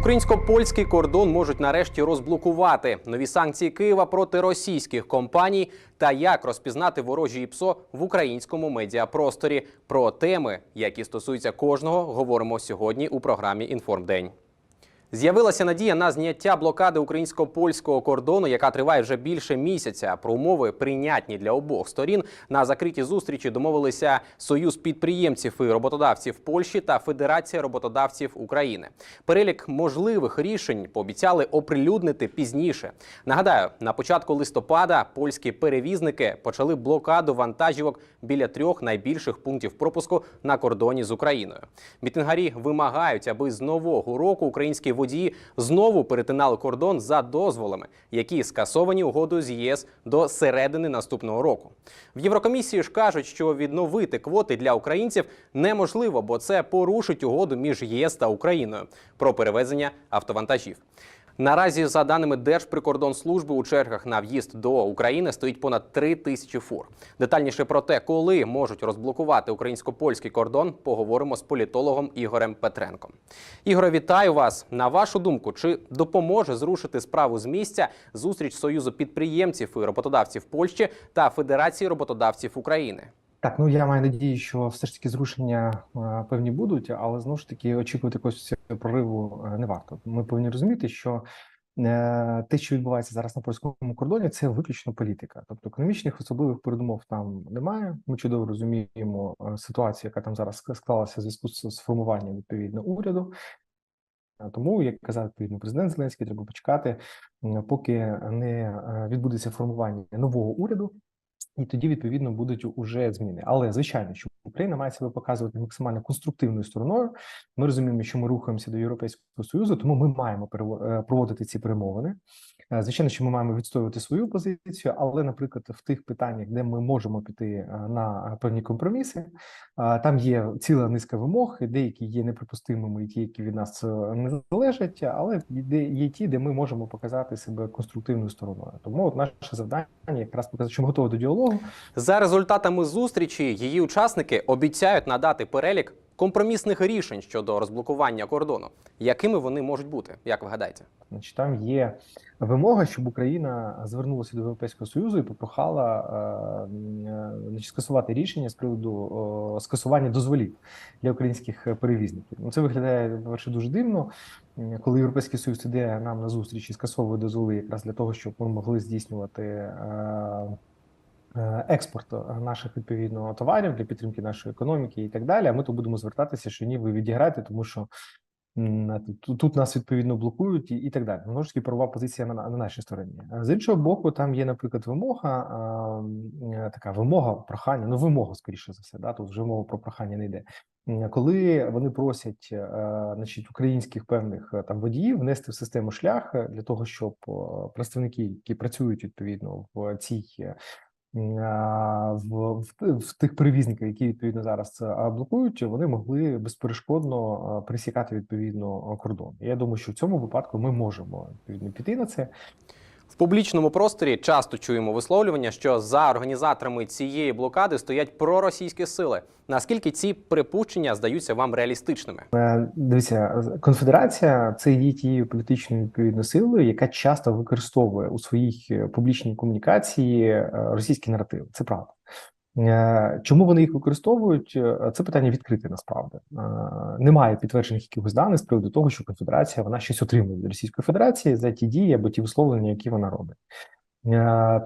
Українсько-польський кордон можуть нарешті розблокувати нові санкції Києва проти російських компаній та як розпізнати ворожі ІПСО в українському медіапросторі. Про теми, які стосуються кожного, говоримо сьогодні у програмі Інформдень. З'явилася надія на зняття блокади українсько-польського кордону, яка триває вже більше місяця. Про умови прийнятні для обох сторін на закритій зустрічі домовилися Союз підприємців і роботодавців Польщі та Федерація роботодавців України. Перелік можливих рішень пообіцяли оприлюднити пізніше. Нагадаю, на початку листопада польські перевізники почали блокаду вантажівок біля трьох найбільших пунктів пропуску на кордоні з Україною. Мітингарі вимагають, аби з нового року українські водії знову перетинали кордон за дозволами, які скасовані угодою з ЄС до середини наступного року. В Єврокомісії ж кажуть, що відновити квоти для українців неможливо, бо це порушить угоду між ЄС та Україною про перевезення автовантажів. Наразі, за даними Держприкордонслужби, у чергах на в'їзд до України стоїть понад 3 тисячі фур. Детальніше про те, коли можуть розблокувати українсько-польський кордон, поговоримо з політологом Ігорем Петренком. Ігоре, вітаю вас. На вашу думку, чи допоможе зрушити справу з місця зустріч Союзу підприємців і роботодавців Польщі та Федерації роботодавців України? Так, ну я маю надію, що все ж таки зрушення е, певні будуть, але знову ж таки очікувати якогось прориву е, не варто. Ми повинні розуміти, що е, те, що відбувається зараз на польському кордоні, це виключно політика. Тобто економічних особливих передумов там немає. Ми чудово розуміємо ситуацію, яка там зараз склалася в зв'язку з формуванням відповідно уряду. Тому, як казав відповідно президент Зеленський, треба почекати, поки не відбудеться формування нового уряду. І тоді відповідно будуть уже зміни. Але звичайно, що Україна має себе показувати максимально конструктивною стороною. Ми розуміємо, що ми рухаємося до Європейського союзу, тому ми маємо е, проводити ці перемовини. Е, Звичайно, що ми маємо відстоювати свою позицію, але, наприклад, в тих питаннях, де ми можемо піти е, на певні компроміси, е, там є ціла низка вимог, деякі є неприпустимими, і ті, які від нас е, не залежать, але є ті, де ми можемо показати себе конструктивною стороною. Тому от наше завдання якраз показати, що ми готові до діалогу. За результатами зустрічі її учасники обіцяють надати перелік компромісних рішень щодо розблокування кордону. Якими вони можуть бути, як ви гадаєте? Значить, там є вимога, щоб Україна звернулася до Європейського союзу і попрохала е, е, значить, скасувати рішення з приводу е, скасування дозволів для українських перевізників. Ну це виглядає перше дуже дивно, коли Європейський Союз іде нам на зустріч і скасовує дозволи якраз для того, щоб ми могли здійснювати. Е, е, Експорт наших відповідно товарів для підтримки нашої економіки і так далі. А ми то будемо звертатися, що ні, ви відіграєте, тому що Тут, тут нас відповідно блокують і, і так далі. Знову ж таки, правова позиція на, на нашій стороні. З іншого боку, там є, наприклад, вимога, а, е, така вимога, прохання, ну вимога, скоріше за все, да, тут вже мова про прохання не йде. Коли вони просять, е, значить, українських певних е, там водіїв внести в систему шлях е, для того, щоб е, представники, які працюють відповідно в цій е, а, в, в, в тих перевізників, які відповідно зараз це блокують, вони могли безперешкодно присікати відповідно кордон. Я думаю, що в цьому випадку ми можемо відповідно піти на це. Публічному просторі часто чуємо висловлювання, що за організаторами цієї блокади стоять проросійські сили. Наскільки ці припущення здаються вам реалістичними? Е, Дивіться, конфедерація це є тією політичною відповідно силою, яка часто використовує у своїй е, публічній комунікації російський російські наративи. Це правда. Е, Чому вони їх використовують? Е, Це питання відкрите насправді. Е, Немає підтверджених якихось даних з приводу того, що конфедерація вона щось отримує від Російської Федерації за ті дії або ті висловлення, які вона робить.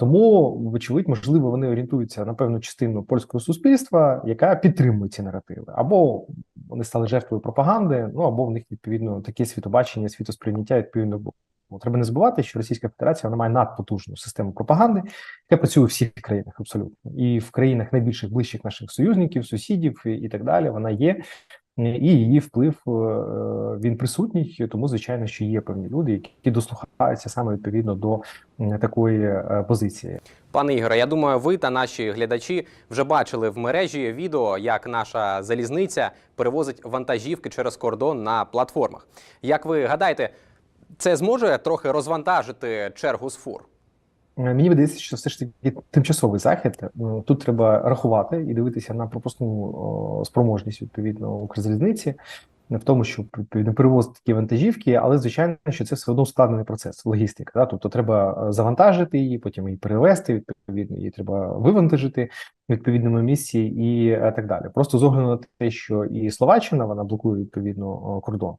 Тому, вочевидь, можливо, вони орієнтуються на певну частину польського суспільства, яка підтримує ці наративи, або вони стали жертвою пропаганди, ну або в них відповідно таке світобачення, світосприйняття відповідно було. Треба не забувати, що Російська Федерація вона має надпотужну систему пропаганди, яка працює у всіх країнах абсолютно, і в країнах найбільших ближчих наших союзників, сусідів і, так далі. Вона є, і її вплив е, він присутній. Тому звичайно, що є певні люди, які дослухаються саме відповідно до такої е, позиції. Пане Ігоре, я думаю, ви та наші глядачі вже бачили в мережі відео, як наша залізниця перевозить вантажівки через кордон на платформах. Як ви гадаєте, це зможе трохи розвантажити чергу з фур? Е, Мені видається, що все ж таки тимчасовий захід. Тут треба рахувати і дивитися на пропускну спроможність відповідно Укрзалізниці. в тому, щоб відповідно перевозити такі вантажівки, але звичайно, що це все одно ускладнений процес логістика. Да? Тобто треба е, завантажити її, потім її перевезти, відповідно, її треба вивантажити в відповідному місці і е, так далі. Просто з огляду на те, що і Словаччина вона блокує відповідно кордон.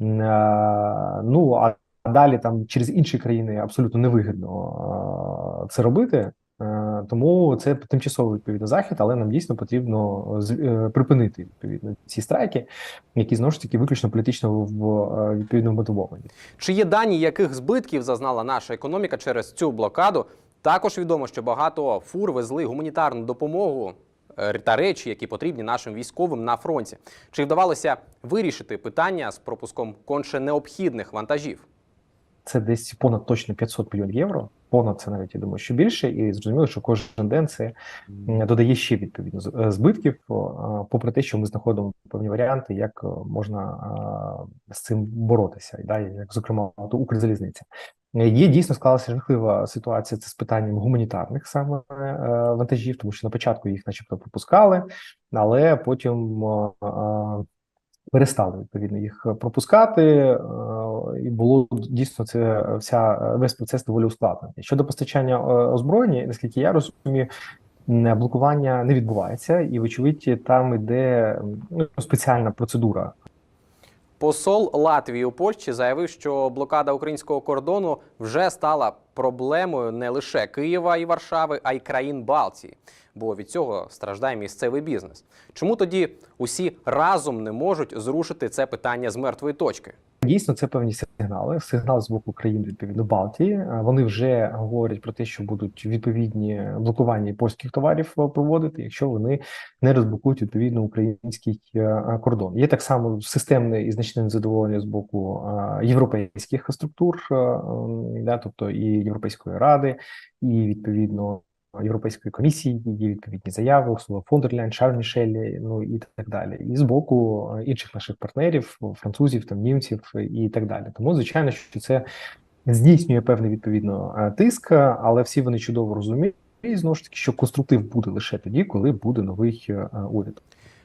Е, Ну а далі там через інші країни абсолютно невигідно е, це робити. Е, Тому це тимчасовий відповідно захід, але нам дійсно потрібно припинити відповідно ці страйки, які знову ж таки виключно політично в відповідно мотивовані. Чи є дані, яких збитків зазнала наша економіка через цю блокаду? Також відомо, що багато фур везли гуманітарну допомогу та речі, які потрібні нашим військовим на фронті. Чи вдавалося вирішити питання з пропуском конче необхідних вантажів? Це десь понад точно 500 мільйонів євро. Понад це навіть я думаю, що більше, і зрозуміло, що кожен день це додає ще відповідно е, збитків, попри те, що ми знаходимо певні варіанти, як е, можна з цим боротися, да, як зокрема от Укрзалізниця. Е, Є дійсно склалася жахлива ситуація це з питанням гуманітарних саме е, вантажів, тому що на початку їх, начебто, пропускали, але потім о, а, перестали відповідно їх пропускати, е, і було дійсно це вся весь процес доволі ускладнений. Щодо постачання е, озброєння, наскільки я розумію, блокування не відбувається, і вочевидь там іде ну, спеціальна процедура Посол Латвії у Польщі заявив, що блокада українського кордону вже стала проблемою не лише Києва і Варшави, а й країн Балтії. Бо від цього страждає місцевий бізнес. Чому тоді усі разом не можуть зрушити це питання з мертвої точки? Дійсно, це певні сигнали. Сигнал з боку країн відповідно Балтії. Е, Вони вже говорять про те, що будуть відповідні блокування польських товарів е, проводити, якщо вони не розблокують відповідно український е, кордон. Є так само системне і значне незадоволення з боку європейських структур, да, тобто і Європейської ради, і відповідно. Європейської комісії є відповідні заяви, Урсула фон дер Шарль Мішель, ну і так далі, і з боку е, інших наших партнерів, французів, там німців і так далі. Тому звичайно, що це здійснює певний відповідно е, тиск, але всі вони чудово розуміють і знову ж таки, що конструктив буде лише тоді, коли буде новий е, уряд.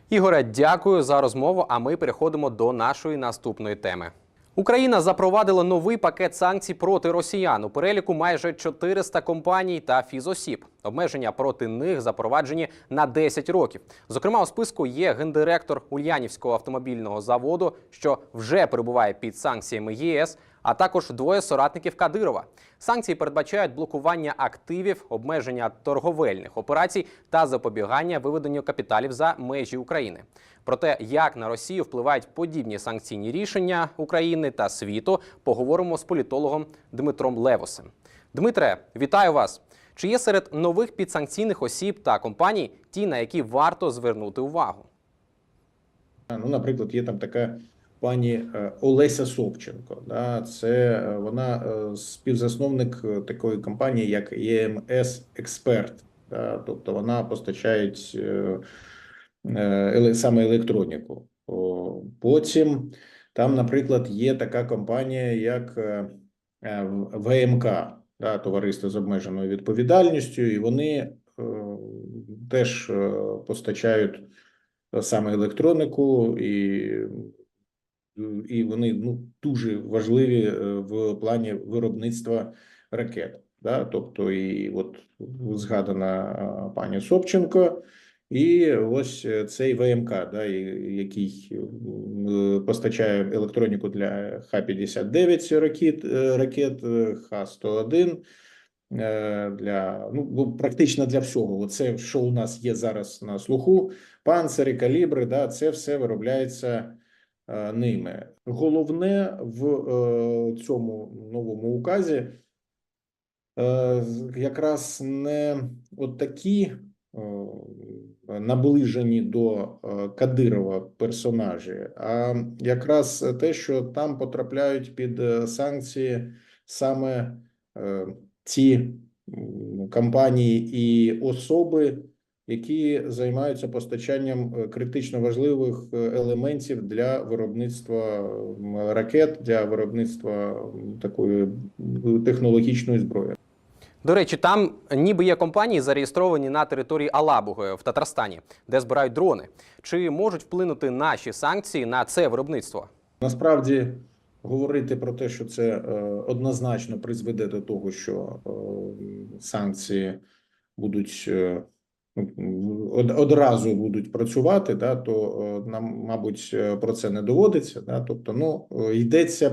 Ігоре, дякую за розмову. А ми переходимо до нашої наступної теми. Україна запровадила новий пакет санкцій проти росіян. У переліку майже 400 компаній та фізосіб. Обмеження проти них запроваджені на 10 років. Зокрема, у списку є гендиректор Ульянівського автомобільного заводу, що вже перебуває під санкціями ЄС, а також двоє соратників Кадирова. Санкції передбачають блокування активів, обмеження торговельних операцій та запобігання виведенню капіталів за межі України. Про те, як на Росію впливають подібні санкційні рішення України та світу, поговоримо з політологом Дмитром Левосем. Дмитре, вітаю вас! Чи є серед нових підсанкційних осіб та компаній ті, на які варто звернути увагу? Ну, наприклад, є там така пані е, Олеся Собченко. Да, це е, вона е, співзасновник такої компанії, як ЄМС Експерт. Да, тобто вона постачає саме електроніку. Потім там, наприклад, є така компанія, як е, е, ВМК, да, товариство з обмеженою відповідальністю, і вони е, теж е, постачають саме електронику, і, і вони ну, дуже важливі е, в плані виробництва ракет. Да? Тобто, і от згадана пані Собченко, і ось е, цей ВМК, да, який е, постачає електроніку для Х-59 ракет, е, ракет е, Х-101, е, для ну практично для всього. Оце що у нас є зараз на слуху. Панцири, калібри, да, це все виробляється е, ними. Головне в е, цьому новому указі е, якраз не от такі е, наближені до е, Кадирова персонажі, а якраз те, що там потрапляють під е, санкції саме е, м, компанії і особи, які займаються постачанням критично важливих елементів для виробництва ракет, для виробництва такої технологічної зброї. До речі, там ніби є компанії, зареєстровані на території Алабуги в Татарстані, де збирають дрони. Чи можуть вплинути наші санкції на це виробництво? Насправді говорити про те, що це е, однозначно призведе до того, що е, санкції будуть е, ну, одразу будуть працювати, да, то нам, мабуть, про це не доводиться. Да, тобто, ну йдеться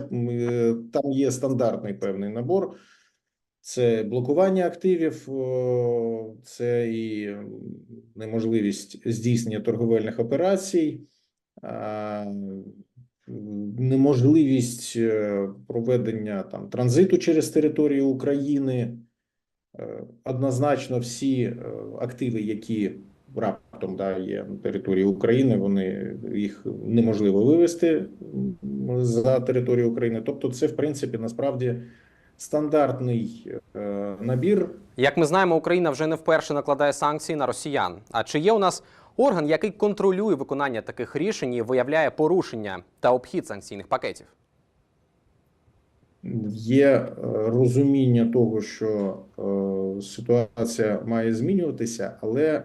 там є стандартний певний набор. Це блокування активів, це і неможливість здійснення торговельних операцій, неможливість е, проведення там транзиту через територію України. Е, Однозначно, всі е, активи, які раптом да, є на території України, вони їх неможливо вивести за територію України. Тобто, це в принципі насправді стандартний е, набір Як ми знаємо, Україна вже не вперше накладає санкції на росіян. А чи є у нас орган, який контролює виконання таких рішень і виявляє порушення та обхід санкційних пакетів? Є е, розуміння того, що е, ситуація має змінюватися, але е,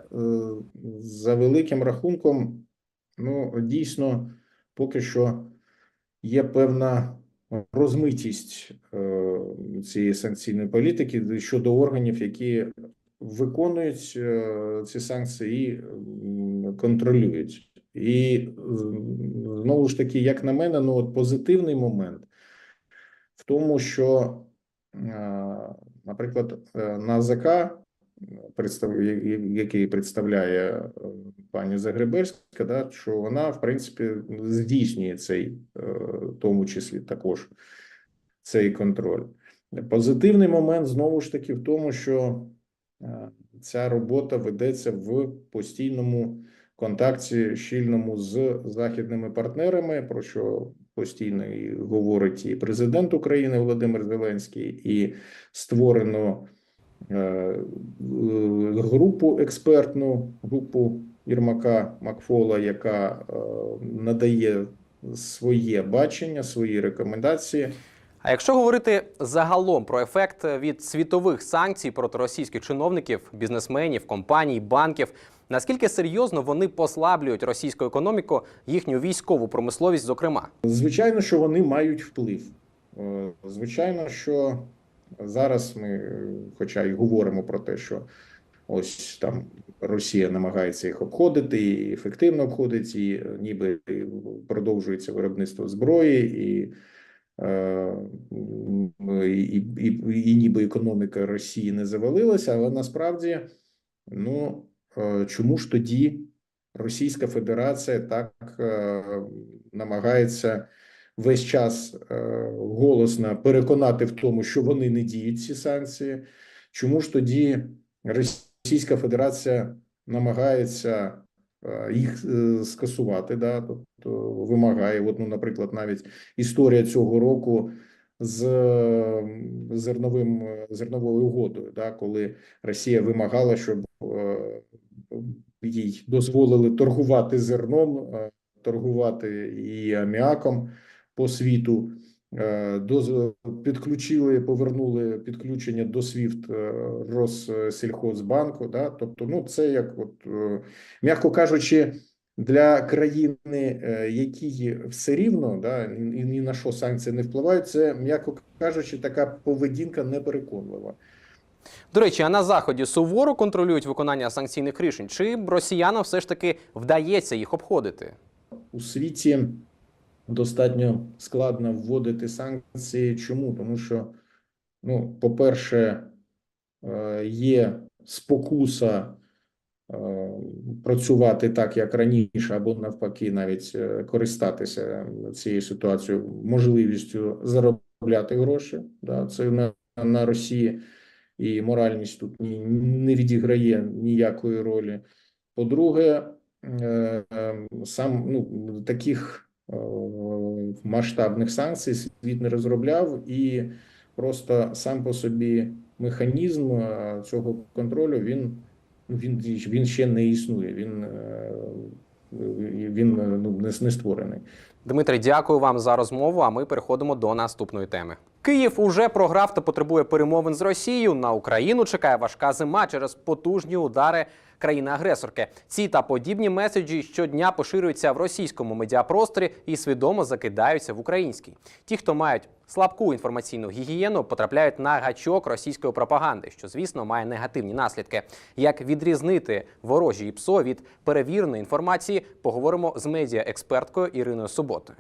за великим рахунком, ну дійсно, поки що є певна розмитість е, цієї санкційної політики щодо органів, які виконують е, ці санкції і контролюють. І знову ж таки, як на мене, ну от позитивний момент в тому, що, е, наприклад, я- я- який представляє е, пані Загребельська, да, що вона, в принципі, здійснює цей, е, в тому числі також цей контроль. Позитивний момент знову ж таки в тому, що е, ця робота ведеться в постійному контакті щільному з західними партнерами, про що постійно і говорить і президент України Володимир Зеленський, і створено групу експертну, групу Єрмака Макфола, яка е, надає своє бачення, свої рекомендації. А якщо говорити загалом про ефект від світових санкцій проти російських чиновників, бізнесменів, компаній, банків, наскільки серйозно вони послаблюють російську економіку, їхню військову промисловість, зокрема? Звичайно, що вони мають вплив. Е, Звичайно, що зараз ми, хоча й говоримо про те, що ось там Росія намагається їх обходити і ефективно обходить, і е, ніби продовжується виробництво зброї, і, е, і, і, і, і ніби економіка Росії не завалилася, але насправді, ну е, чому ж тоді Російська Федерація так намагається весь час е, голосно переконати в тому, що вони не діють ці санкції. Чому ж тоді Російська Федерація намагається е, їх е, скасувати? Да? Тобто вимагає, от, ну, наприклад, навіть історія цього року з зерновим зерновою угодою, да? коли Росія вимагала, щоб їй дозволили торгувати зерном, торгувати і аміаком по світу. Е, доз- Підключили, повернули підключення до SWIFT е, Россельхозбанку. Да? Тобто, ну це як, от, е, м'яко кажучи, для країни, якій все рівно, да, і ні на що санкції не впливають, це, м'яко кажучи, така поведінка непереконлива. До речі, а на заході суворо контролюють виконання санкційних рішень, чи росіянам все ж таки вдається їх обходити? у світі достатньо складно вводити санкції. Чому? Тому що, ну, по-перше, е, є спокуса е, працювати так, як раніше, або навпаки, навіть е, користатися цією ситуацією, можливістю заробляти гроші. Да, це на, на Росії. І моральність тут ні, не відіграє ніякої ролі. По-друге, е, е, сам ну таких масштабних санкцій світ не розробляв, і просто сам по собі механізм е, цього контролю він він, він ще не існує. Він, е, він е, ну, не, не створений. Дмитрий, дякую вам за розмову. А ми переходимо до наступної теми. Київ уже програв та потребує перемовин з Росією. На Україну чекає важка зима через потужні удари країни-агресорки. Ці та подібні меседжі щодня поширюються в російському медіапросторі і свідомо закидаються в український. Ті, хто мають слабку інформаційну гігієну, потрапляють на гачок російської пропаганди, що звісно має негативні наслідки. Як відрізнити ворожі ПСО від перевіреної інформації, поговоримо з медіаексперткою Іриною Суботою.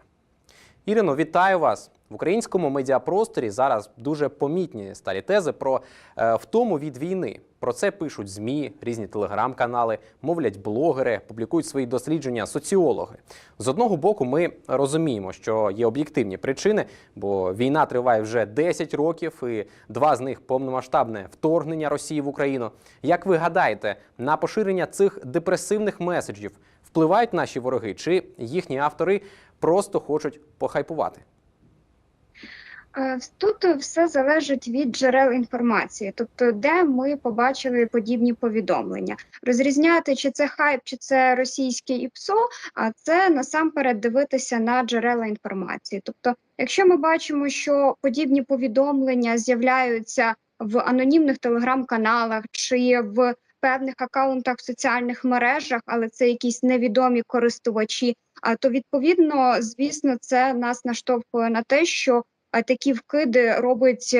Ірино, вітаю вас в українському медіапросторі. Зараз дуже помітні старі тези про е, втому від війни. Про це пишуть змі, різні телеграм-канали, мовлять блогери, публікують свої дослідження соціологи. З одного боку, ми розуміємо, що є об'єктивні причини, бо війна триває вже 10 років, і два з них повномасштабне вторгнення Росії в Україну. Як ви гадаєте, на поширення цих депресивних меседжів впливають наші вороги, чи їхні автори просто хочуть похайпувати? Е, Тут все залежить від джерел інформації, тобто де ми побачили подібні повідомлення. Розрізняти, чи це хайп, чи це російське ІПСО, а це насамперед дивитися на джерела інформації. Тобто, якщо ми бачимо, що подібні повідомлення з'являються в анонімних телеграм-каналах чи в певних акаунтах в соціальних мережах, але це якісь невідомі користувачі, а то відповідно, звісно, це нас наштовхує на те, що такі вкиди робить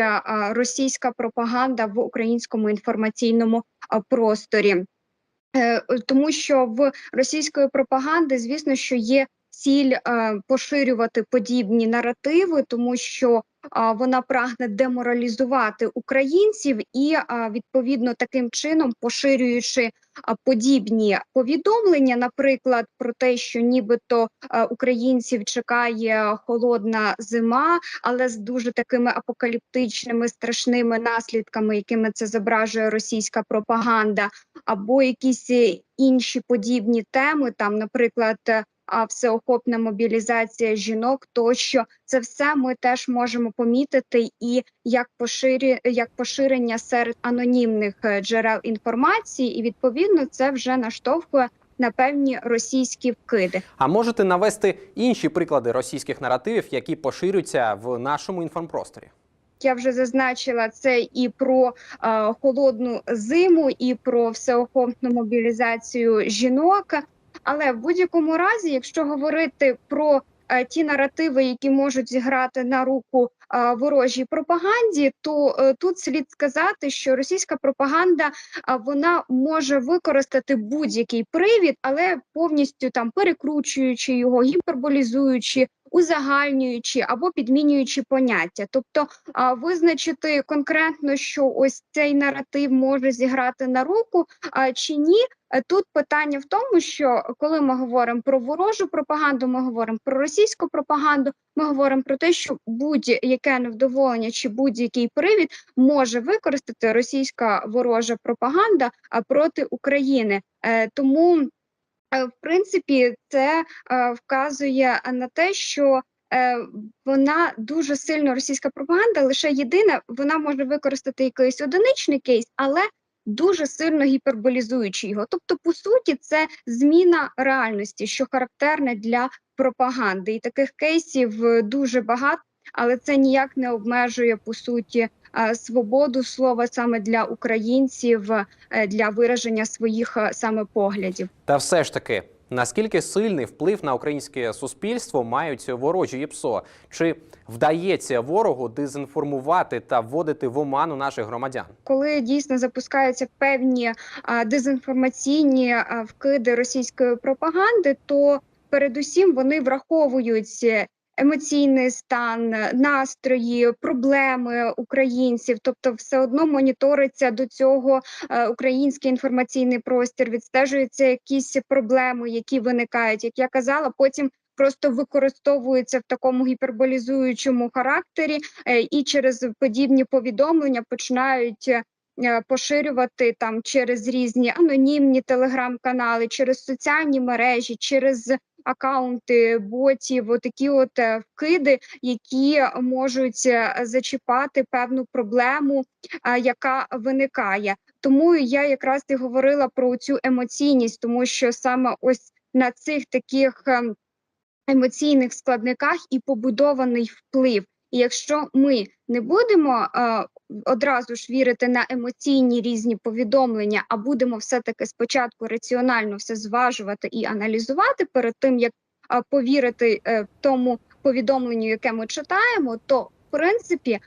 російська пропаганда в українському інформаційному просторі. Е, Тому що в російської пропаганди, звісно, що є ціль е, поширювати подібні наративи, тому що вона прагне деморалізувати українців і відповідно таким чином поширюючи подібні повідомлення, наприклад, про те, що нібито а, українців чекає холодна зима, але з дуже такими апокаліптичними страшними наслідками, якими це зображує російська пропаганда, або якісь е, інші подібні теми, там, наприклад. А всеохопна мобілізація жінок, тощо це все ми теж можемо помітити, і як поширі, як поширення серед анонімних е, джерел інформації, і відповідно це вже наштовхує на певні російські вкиди. А можете навести інші приклади російських наративів, які поширюються в нашому інформпросторі? Я вже зазначила це і про е, холодну зиму, і про всеохопну мобілізацію жінок. Але в будь-якому разі, якщо говорити про е, ті наративи, які можуть зіграти на руку е, ворожій пропаганді, то е, тут слід сказати, що російська пропаганда а, вона може використати будь-який привід, але повністю там перекручуючи його, гіперболізуючи, узагальнюючи або підмінюючи поняття, тобто а, визначити конкретно, що ось цей наратив може зіграти на руку, а чи ні. Е, Тут питання в тому, що коли ми говоримо про ворожу пропаганду, ми говоримо про російську пропаганду, ми говоримо про те, що будь-яке невдоволення чи будь-який привід може використати російська ворожа пропаганда проти України. Е, Тому, е, в принципі, це вказує на те, що вона дуже сильно російська пропаганда, лише єдине, вона може використати якийсь одиничний кейс, але дуже сильно гіперболізуючи його. Тобто, по суті, це зміна реальності, що характерне для пропаганди. І таких кейсів е, дуже багато, але це ніяк не обмежує по суті е, свободу слова саме для українців, е, для вираження своїх саме поглядів. Та все ж таки, наскільки сильний вплив на українське суспільство мають ворожі ЄПСО? Чи вдається ворогу дезінформувати та вводити в оману наших громадян? коли дійсно запускаються певні дезінформаційні вкиди російської пропаганди, то передусім вони враховують емоційний стан, настрої, проблеми українців, тобто все одно моніториться до цього е, український інформаційний простір, відстежуються якісь проблеми, які виникають. Як я казала, потім. Просто використовуються в такому гіперболізуючому характері, е, і через подібні повідомлення починають е, поширювати там через різні анонімні телеграм-канали, через соціальні мережі, через акаунти ботів, отакі от е, вкиди, які можуть е, зачіпати певну проблему, яка виникає. Тому я якраз і говорила про цю емоційність, тому що саме ось на цих таких. ем, емоційних складниках і побудований вплив. І якщо ми не будемо е, одразу ж вірити на емоційні різні повідомлення, а будемо все-таки спочатку раціонально все зважувати і аналізувати перед тим, як е, повірити е, тому повідомленню, яке ми читаємо, то принципі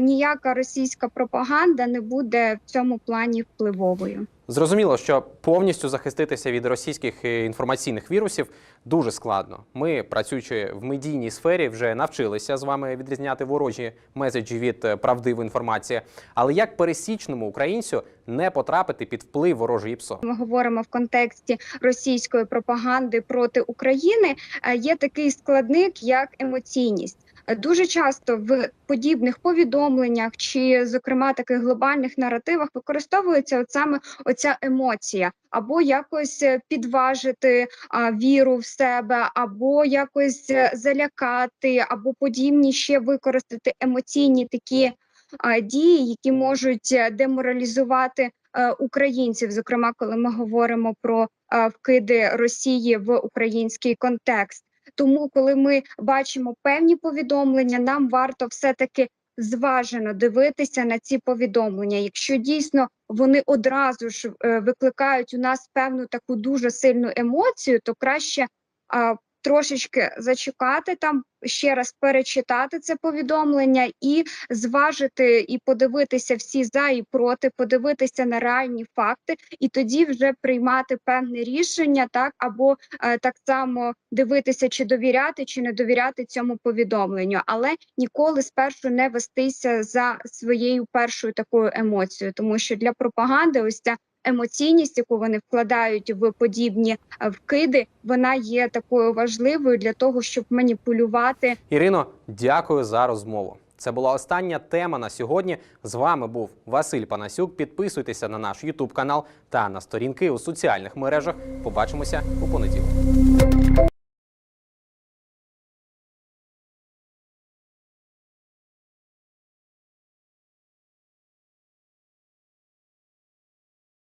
ніяка російська пропаганда не буде в цьому плані впливовою. Зрозуміло, що повністю захиститися від російських е, інформаційних вірусів дуже складно. Ми, працюючи в медійній сфері, вже навчилися з вами відрізняти ворожі меседжі від е, правдивої інформації. Але як пересічному українцю не потрапити під вплив ворожої ПСО? ми говоримо в контексті російської пропаганди проти України, е, є такий складник, як емоційність. Дуже часто в подібних повідомленнях чи, зокрема, таких глобальних наративах використовується от саме оця емоція, або якось е, підважити а, віру в себе, або якось е, залякати, або подібні ще використати емоційні такі а, дії, які можуть е, деморалізувати українців, зокрема, коли ми говоримо про вкиди Росії в український контекст. Тому, коли ми бачимо певні повідомлення, нам варто все таки зважено дивитися на ці повідомлення. Якщо дійсно вони одразу ж е, викликають у нас певну таку дуже сильну емоцію, то краще трошечки зачекати там, ще раз перечитати це повідомлення і зважити і подивитися всі за і проти, подивитися на реальні факти, і тоді вже приймати певне рішення, так або е, так само дивитися, чи довіряти, чи не довіряти цьому повідомленню, але ніколи спершу не вестися за своєю першою такою емоцією, тому що для пропаганди ось ця емоційність, яку вони вкладають в подібні е, вкиди, вона є такою важливою для того, щоб маніпулювати Ірино, дякую за розмову. Це була остання тема на сьогодні. З вами був Василь Панасюк. Підписуйтеся на наш Ютуб канал та на сторінки у соціальних мережах. Побачимося у понеділок.